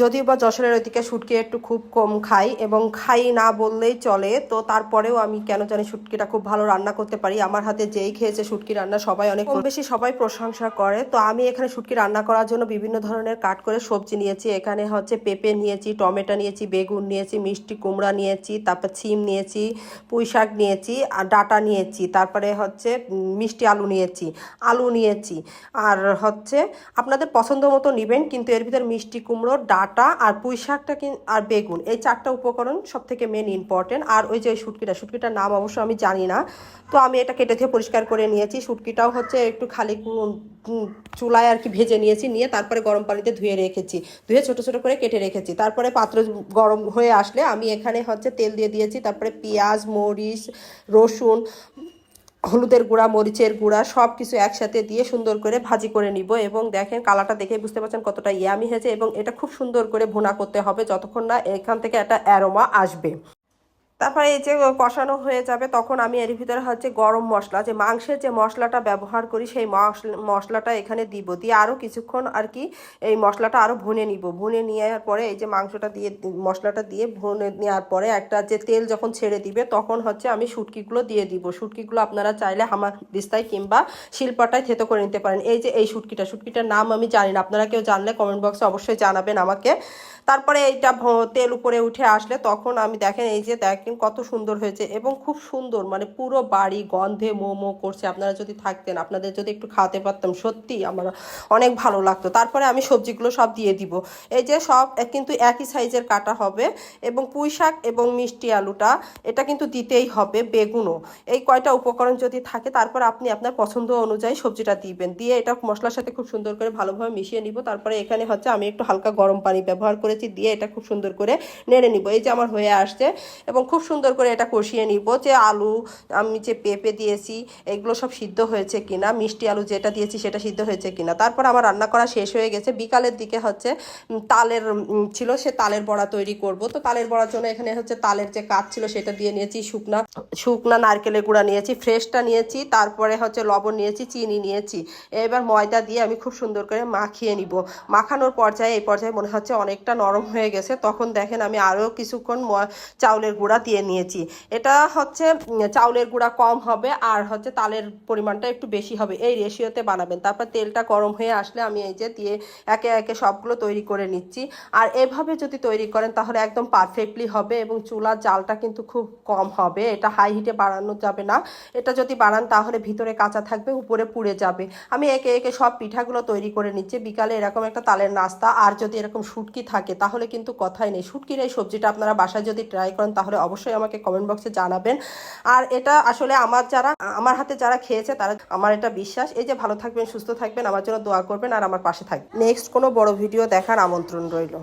যদিও বা যশোরের ওইদিকে শুটকি একটু খুব কম খাই এবং খাই না বললেই চলে, তো তারপরেও আমি কেন জানি শুটকিটা খুব ভালো রান্না করতে পারি। আমার হাতে যেই খেয়েছে শুটকি রান্না সবাই অনেক কম বেশি সবাই প্রশংসা করে। তো আমি এখানে শুটকি রান্না করার জন্য বিভিন্ন ধরনের কাট করে সবজি নিয়েছি। এখানে হচ্ছে পেঁপে নিয়েছি, টমেটো নিয়েছি, বেগুন নিয়েছি, মিষ্টি কুমড়া নিয়েছি, তারপর সিম নিয়েছি, পুঁই শাক নিয়েছি, আর ডাটা নিয়েছি, তারপরে হচ্ছে মিষ্টি আলু নিয়েছি আলু নিয়েছি। আর হচ্ছে আপনাদের পছন্দ মতো নেবেন, কিন্তু এর ভিতর মিষ্টি কুমড়ো, ডাটা আর পুঁই শাকটা কিন- আর বেগুন। এই চারটা উপকরণ সব থেকে মেন ইম্পর্টেন্ট আর ওই যে ওই শুটকিটা, শুটকিটার নাম অবশ্য আমি জানি না। তো আমি এটা কেটে দিয়ে পরিষ্কার করে নিয়েছি। শুটকিটাও হচ্ছে একটু খালি চুলায় আর কি ভেজে নিয়েছি, নিয়ে তারপরে গরম পানিতে ধুয়ে রেখেছি। ধুয়ে ছোট ছোট করে কেটে রেখেছি। তারপরে পাত্র গরম হয়ে আসলে আমি এখানে হচ্ছে তেল দিয়ে দিয়েছি। তারপরে পেঁয়াজ, মরিচ, রসুন হলুদের গুঁড়া, মরিচের গুঁড়া সব কিছু একসাথে দিয়ে সুন্দর করে ভাজি করে নিব এবং দেখেন কালারটা দেখে বুঝতে পারছেন কতটা ইয়ামি হয়েছে এবং এটা খুব সুন্দর করে ভুনা করতে হবে যতক্ষণ না এখান থেকে একটা অ্যারোমা আসবে। তারপরে এই যে কষানো হয়ে যাবে, তখন আমি এর ভিতরে হচ্ছে গরম মশলা, যে মাংসের যে মশলাটা ব্যবহার করি, সেই মশলা মশলাটা এখানে দিব। দিয়ে আরও কিছুক্ষণ আর কি এই মশলাটা আরও ভুনে নিব। ভুনে নেওয়ার পরে এই যে মাংসটা দিয়ে, মশলাটা দিয়ে ভুনে নেওয়ার পরে একটা যে তেল যখন ছেড়ে দিবে, তখন হচ্ছে আমি শুটকিগুলো দিয়ে দিব। শুটকিগুলো আপনারা চাইলে হামা দিস্তায় কিংবা শিলপাটায় থেতো করে নিতে পারেন। এই যে এই শুটকিটা, শুটকিটার নাম আমি জানি না। আপনারা কেউ জানলে কমেন্ট বক্সে অবশ্যই জানাবেন আমাকে। তারপরে এইটা তেল উপরে উঠে আসলে তখন আমি দেখেন, এই যে দেখেন কত সুন্দর হয়েছে এবং খুব সুন্দর মানে পুরো বাড়ি গন্ধে মোমো করছে। আপনারা যদি থাকতেন, আপনাদের যদি একটু খাওয়াতে পারতাম সত্যি আমার অনেক ভালো লাগতো। তারপরে আমি সবজিগুলো সব দিয়ে দিব। এই যে সব কিন্তু একই সাইজের কাটা হবে এবং পুঁই শাক এবং মিষ্টি আলুটা, এটা কিন্তু দিতেই হবে বেগুনও। এই কয়টা উপকরণ যদি থাকে, তারপর আপনি আপনার পছন্দ অনুযায়ী সবজিটা দিবেন। দিয়ে এটা মশলার সাথে খুব সুন্দর করে ভালোভাবে মিশিয়ে নিব। তারপরে এখানে হচ্ছে আমি একটু হালকা গরম পানি ব্যবহার করেছি, দিয়ে এটা খুব সুন্দর করে নেড়ে নিব। এই যে আমার হয়ে আসছে এবং খুব সুন্দর করে এটা কষিয়ে নিব যে আলু, আমি যে পেঁপে দিয়েছি, এগুলো সব সিদ্ধ হয়েছে কিনা, মিষ্টি আলু যেটা দিয়েছি সেটা সিদ্ধ হয়েছে কিনা। তারপর আমার রান্না করা শেষ হয়ে গেছে। বিকালের দিকে হচ্ছে তালের ছিল, সে তালের বড়া তৈরি করব। তো তালের বড়ার জন্য এখানে হচ্ছে তালের যে কাজ ছিল সেটা দিয়ে নিয়েছি, শুকনা শুকনা নারকেলের গুঁড়া নিয়েছি, ফ্রেশটা নিয়েছি, তারপরে হচ্ছে লবণ নিয়েছি, চিনি নিয়েছি। এবার ময়দা দিয়ে আমি খুব সুন্দর করে মাখিয়ে নিব। মাখানোর পর্যায়ে, এই পর্যায়ে মনে হচ্ছে অনেকটা নরম হয়ে গেছে। তখন দেখেন আমি আরও কিছুক্ষণ চাউলের গুঁড়া দিয়ে নিয়েছি। এটা হচ্ছে চাউলের গুঁড়া কম হবে আর হচ্ছে তালের পরিমাণটা একটু বেশি হবে। এই রেশিওতে বানাবেন। তারপর তেলটা গরম হয়ে আসলে আমি এই যে দিয়ে একে একে সবগুলো তৈরি করে নিচ্ছি। আর এভাবে যদি তৈরি করেন তাহলে একদম পারফেক্টলি হবে এবং চুলার জালটা কিন্তু খুব কম হবে। এটা হাই হিটে বাড়ানো যাবে না। এটা যদি বাড়ান তাহলে ভিতরে কাঁচা থাকবে, উপরে পুড়ে যাবে। আমি একে একে সব পিঠাগুলো তৈরি করে নিচ্ছি। বিকালে এরকম একটা তালের নাস্তা আর যদি এরকম শুটকি থাকে তাহলে কিন্তু কথাই নেই। শুটকির এই সবজিটা আপনারা বাসায় যদি ট্রাই করেন তাহলে অবশ্যই আমাকে কমেন্ট বক্সে জানাবেন। আর এটা আসলে আমার যারা, আমার হাতে যারা খেয়েছে, তারা, আমার এটা বিশ্বাস। এই যে ভালো থাকবেন, সুস্থ থাকবেন, আমার জন্য দোয়া করবেন, আর আমার পাশে থাকবেন। নেক্সট কোনো বড় ভিডিও দেখার আমন্ত্রণ রইল।